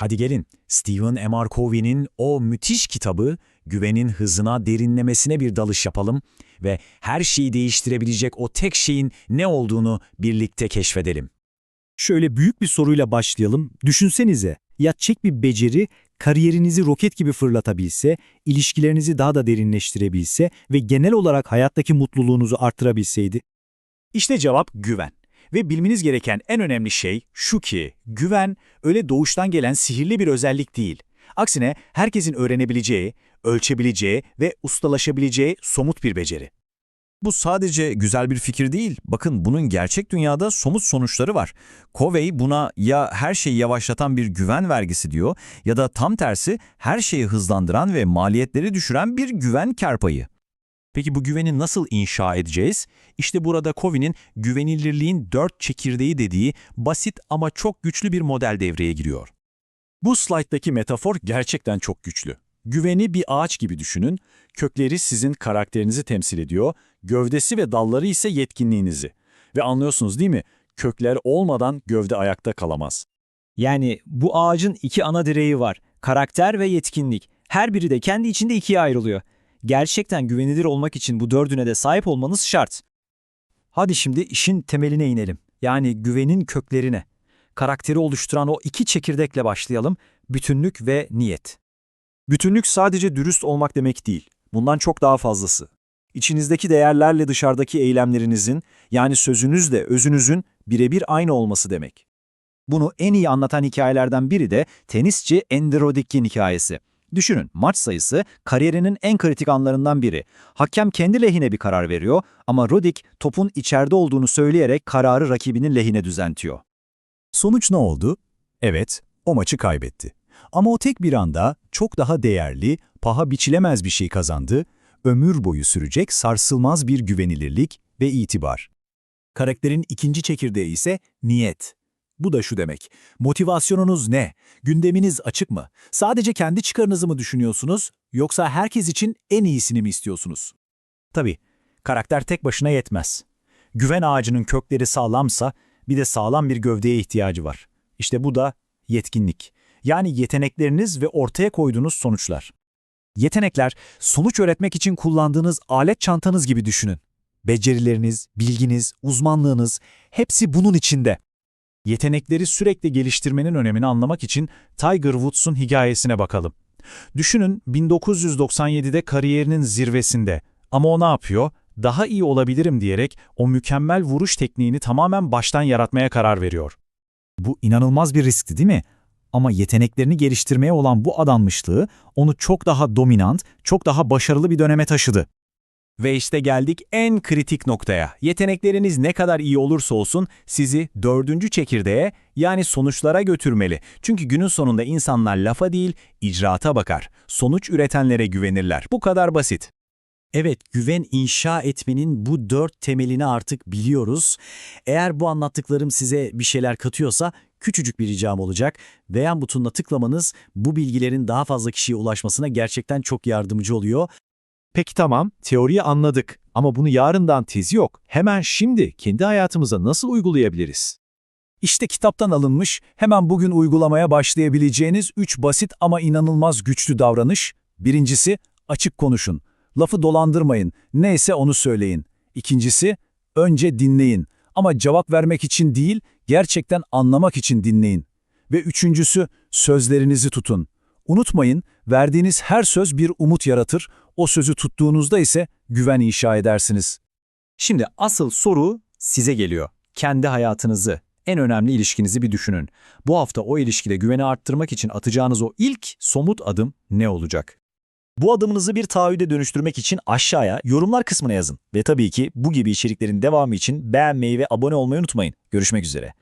Hadi gelin, Stephen M. R. Covey'nin o müthiş kitabı Güvenin Hızına Derinlemesine bir dalış yapalım ve her şeyi değiştirebilecek o tek şeyin ne olduğunu birlikte keşfedelim. Şöyle büyük bir soruyla başlayalım. Düşünsenize, yatacak bir beceri kariyerinizi roket gibi fırlatabilse, ilişkilerinizi daha da derinleştirebilse ve genel olarak hayattaki mutluluğunuzu artırabilseydi. İşte cevap güven. Ve bilmeniz gereken en önemli şey şu ki, güven öyle doğuştan gelen sihirli bir özellik değil. Aksine herkesin öğrenebileceği, ölçebileceği ve ustalaşabileceği somut bir beceri. Bu sadece güzel bir fikir değil. Bakın bunun gerçek dünyada somut sonuçları var. Covey buna ya her şeyi yavaşlatan bir güven vergisi diyor ya da tam tersi her şeyi hızlandıran ve maliyetleri düşüren bir güven kar payı. Peki bu güveni nasıl inşa edeceğiz? İşte burada Covey'nin güvenilirliğin dört çekirdeği dediği basit ama çok güçlü bir model devreye giriyor. Bu slayttaki metafor gerçekten çok güçlü. Güveni bir ağaç gibi düşünün, kökleri sizin karakterinizi temsil ediyor, gövdesi ve dalları ise yetkinliğinizi. Ve anlıyorsunuz değil mi? Kökler olmadan gövde ayakta kalamaz. Yani bu ağacın iki ana direği var. Karakter ve yetkinlik. Her biri de kendi içinde ikiye ayrılıyor. Gerçekten güvenilir olmak için bu dördüne de sahip olmanız şart. Hadi şimdi işin temeline inelim. Yani güvenin köklerine. Karakteri oluşturan o iki çekirdekle başlayalım. Bütünlük ve niyet. Bütünlük sadece dürüst olmak demek değil. Bundan çok daha fazlası. İçinizdeki değerlerle dışarıdaki eylemlerinizin, yani sözünüzle özünüzün birebir aynı olması demek. Bunu en iyi anlatan hikayelerden biri de tenisçi Andy Roddick'in hikayesi. Düşünün, maç sayısı kariyerinin en kritik anlarından biri. Hakem kendi lehine bir karar veriyor ama Roddick topun içeride olduğunu söyleyerek kararı rakibinin lehine düzeltiyor. Sonuç ne oldu? Evet, o maçı kaybetti. Ama o tek bir anda çok daha değerli, paha biçilemez bir şey kazandı, ömür boyu sürecek sarsılmaz bir güvenilirlik ve itibar. Karakterin ikinci çekirdeği ise niyet. Bu da şu demek, motivasyonunuz ne? Gündeminiz açık mı? Sadece kendi çıkarınızı mı düşünüyorsunuz, yoksa herkes için en iyisini mi istiyorsunuz? Tabii, karakter tek başına yetmez. Güven ağacının kökleri sağlamsa, bir de sağlam bir gövdeye ihtiyacı var. İşte bu da yetkinlik. Yani yetenekleriniz ve ortaya koyduğunuz sonuçlar. Yetenekler, sonuç üretmek için kullandığınız alet çantanız gibi düşünün. Becerileriniz, bilginiz, uzmanlığınız hepsi bunun içinde. Yetenekleri sürekli geliştirmenin önemini anlamak için Tiger Woods'un hikayesine bakalım. Düşünün 1997'de kariyerinin zirvesinde ama o ne yapıyor? Daha iyi olabilirim diyerek o mükemmel vuruş tekniğini tamamen baştan yaratmaya karar veriyor. Bu inanılmaz bir riskti değil mi? Ama yeteneklerini geliştirmeye olan bu adanmışlığı onu çok daha dominant, çok daha başarılı bir döneme taşıdı. Ve işte geldik en kritik noktaya. Yetenekleriniz ne kadar iyi olursa olsun sizi dördüncü çekirdeğe yani sonuçlara götürmeli. Çünkü günün sonunda insanlar lafa değil, icraata bakar. Sonuç üretenlere güvenirler. Bu kadar basit. Evet, güven inşa etmenin bu dört temelini artık biliyoruz. Eğer bu anlattıklarım size bir şeyler katıyorsa küçücük bir ricam olacak. Beğen butonuna tıklamanız bu bilgilerin daha fazla kişiye ulaşmasına gerçekten çok yardımcı oluyor. Peki tamam, teoriyi anladık ama bunu yarından tezi yok. Hemen şimdi kendi hayatımıza nasıl uygulayabiliriz? İşte kitaptan alınmış, hemen bugün uygulamaya başlayabileceğiniz 3 basit ama inanılmaz güçlü davranış. Birincisi, açık konuşun. Lafı dolandırmayın, neyse onu söyleyin. İkincisi, önce dinleyin. Ama cevap vermek için değil, gerçekten anlamak için dinleyin. Ve üçüncüsü, sözlerinizi tutun. Unutmayın, verdiğiniz her söz bir umut yaratır, o sözü tuttuğunuzda ise güven inşa edersiniz. Şimdi asıl soru size geliyor. Kendi hayatınızı, en önemli ilişkinizi bir düşünün. Bu hafta o ilişkide güveni arttırmak için atacağınız o ilk somut adım ne olacak? Bu adımınızı bir taahhüde dönüştürmek için aşağıya yorumlar kısmına yazın. Ve tabii ki bu gibi içeriklerin devamı için beğenmeyi ve abone olmayı unutmayın. Görüşmek üzere.